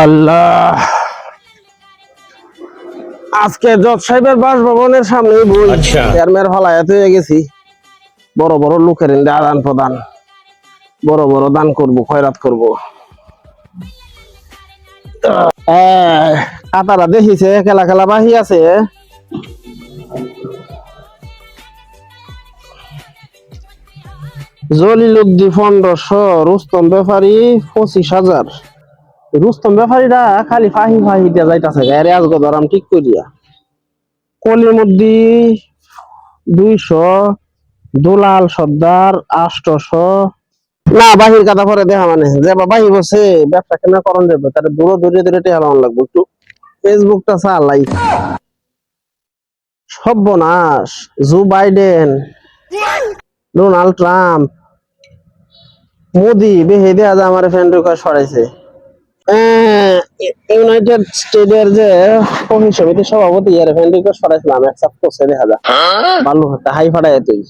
আল্লাহ। আজকে জজ সাহেবের বাসভবনের সামনে বই আচ্ছা। চেয়ারম্যান ফালায়াত হয়ে গেছি। বড় বড় লোকের আদান প্রদান। বড় বড় দান করব খয়রাত করব। কাতারা দেখিছে খেলা খেলা বাহি আছে। জলিল উদ্দি পনেরোশো রুস্তম ব্যাপারী পঁচিশ হাজার। রুস্তম ব্যাপারীরা খালি ফাহি ফাহি দিয়া যাইতাছে এর আজকে ধরাম, ঠিক করিয়া। কলিমুদ্দি দুইশো, দুলাল সর্দার আষ্টশো না, বাহির কথা পরে দেখা মানে যে বা বাহি বসে ব্যবসা কেন করণ যাবে তার দূরে দূরে দূরে টেহা লাগবে একটু। ফেসবুকটা চালাই সর্বনাশ, Joe Biden, Donald Trump, Modi, বেহে দেয়া আমার ফ্রেন্ড সরাইছে। ইউনাইটেড স্টেটের যে কফি সমিতির সভাপতি ফ্রেন্ড রিকোয়েস্ট অ্যাকসেপ্ট করছে দেখা যায় ভালো একটা হাই ফাটাই তুই।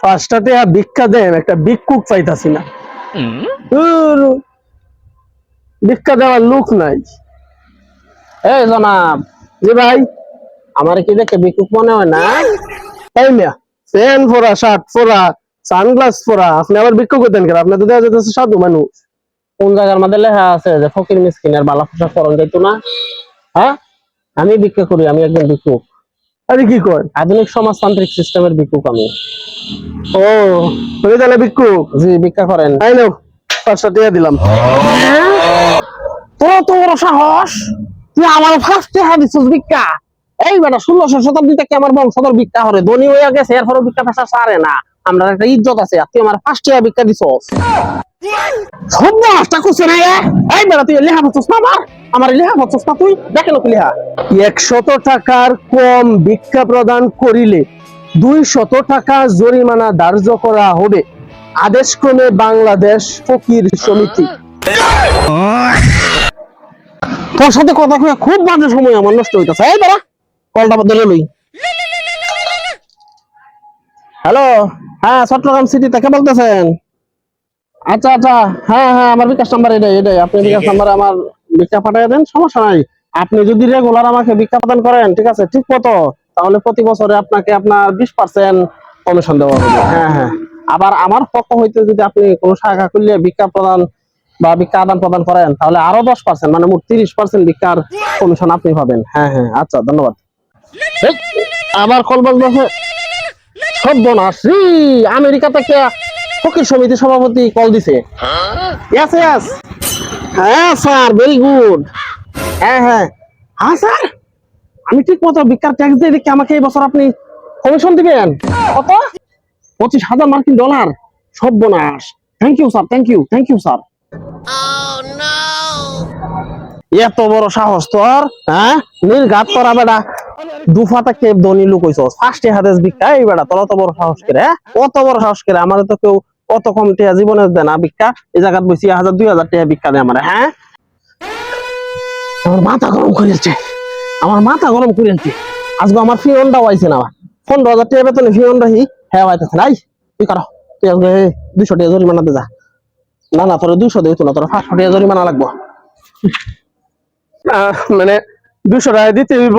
ফার্স্টটাতে আর ভিক্ষা দেন একটা ভিক্ষুক পাইতাছি না। ভিক্ষা দেওয়ার লোক নাই। এই জনাব যে ভাই আমার কি দেখে বিকুপ মনে হয় না? এই মিয়া প্যান্ট পরা শার্ট পরা সানগ্লাস পরা আপনি আবার ভিক্ষুক দেন কেন? আপনি তো দেওয়া যেতেছে সাধু মানুষ। কোন জায়গার মধ্যে লেখা আছে যে ফকির মিসকিনের বালা পোশাক করণ যাইতো না? হ্যাঁ? আমি ভিক্ষা করি আমি একজন ভিক্ষুক আরে কি কয়? আধুনিক সমাজতান্ত্রিক সিস্টেমের ভিক্ষুক আমি। ও তুমি তাহলে ভিক্ষুক জি ভিক্ষা করেন। তাই টিয়া দিলাম। তোর তো বড় সাহস। তুই আমার ফার্স্ট দেখা দিছিস ভিক্ষা। এই বেটা ষোলোশো শতাব্দী থেকে আমার বংশধর ভিক্ষা করে ধনী হয়ে গেছে এরপরও ভিক্ষা পেশা সারে না। আমরা একটা ইজ্জত আছে আর তুই আমার ফার্স্ট টাকা ভিক্ষা ধার্য করা হবে। বাংলাদেশ ফকির সমিতি। তোর সাথে কথা কয়ে খুব বাজে সময় আমার নষ্ট হইতেছে। এই বেটা, কলটা লই। হ্যালো? হ্যাঁ চট্টগ্রাম সিটি থেকে বলতেছেন? আচ্ছা আচ্ছা হ্যাঁ হ্যাঁ আমার বিকাশ নাম্বার এটাই এটাই। আপনি বিকাশ নাম্বারে আমার ভিক্ষা পাঠিয়ে দেন সমস্যা নাই। আপনি যদি রেগুলার আমাকে ভিক্ষা প্রদান করেন ঠিক আছে ঠিক মতো তাহলে প্রতি বছরে আপনাকে আপনার বিশ পার্সেন্ট কমিশন দেওয়া হবে। হ্যাঁ হ্যাঁ। আবার আমার পক্ষ হইতে যদি আপনি কোনো শাখা খুললে ভিক্ষা প্রদান বা ভিক্ষা আদান প্রদান করেন তাহলে আরও দশ পার্সেন্ট মানে মোট তিরিশ পার্সেন্ট ভিক্ষার কমিশন আপনি পাবেন। হ্যাঁ হ্যাঁ আচ্ছা ধন্যবাদ। আবার কল বলবে সর্বনাশ। রে, আমেরিকা থেকে ফকির সমিতি সভাপতি কল দিছে। ইয়েস ইয়েস হ্যাঁ স্যার ভেরি গুড হ্যাঁ হ্যাঁ। হ্যাঁ স্যার আমি ঠিক মতো ভিক্ষার ট্যাক্স দিয়ে দেখি আমাকে এই বছর আপনি কমিশন দিবেন। কত? পঁচিশ হাজার মার্কিন ডলার। সর্বনাশ। Thank you sir thank you thank you sir এত বড় সাহস তোর হ্যাঁ? নির্ঘাত করা বেটা। দুফাতা কে ধনী লোক হইছ। ফার্স্টে হাতেস ভিক্ষা, এই বেটা তোর অত বড় সাহস করে হ্যাঁ? অত বড় সাহস করে? আমাদের তো কেউ অত কম টিয়া জীবনে দেয় না এই বসি হাজার, দুই হাজার ভিক্ষা দেয় আমার হ্যাঁ? আমার মাথা গরম করেছে আমার মাথা গরম করেছে আজকে আমার না। পনেরো হাজার টাকা বেতনে হ্যাঁ নাই তুই কারও। তুই আজকে দুইশো দে যা। না না, তোর দুইশো দিত না, তোর পাঁচশো টাকা জরিমানা লাগবো। মানে দুশো টাকা দিতে হইব!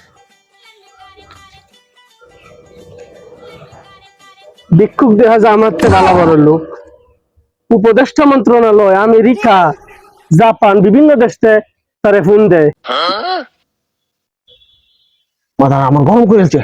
ভিক্ষুক দেখা যায় আমার থেকে ভালো বড় লোক। উপদেষ্টা মন্ত্রণালয় আমেরিকা জাপান বিভিন্ন দেশে তারে ফোন দেয়। মাথা আমার গরম করেছে।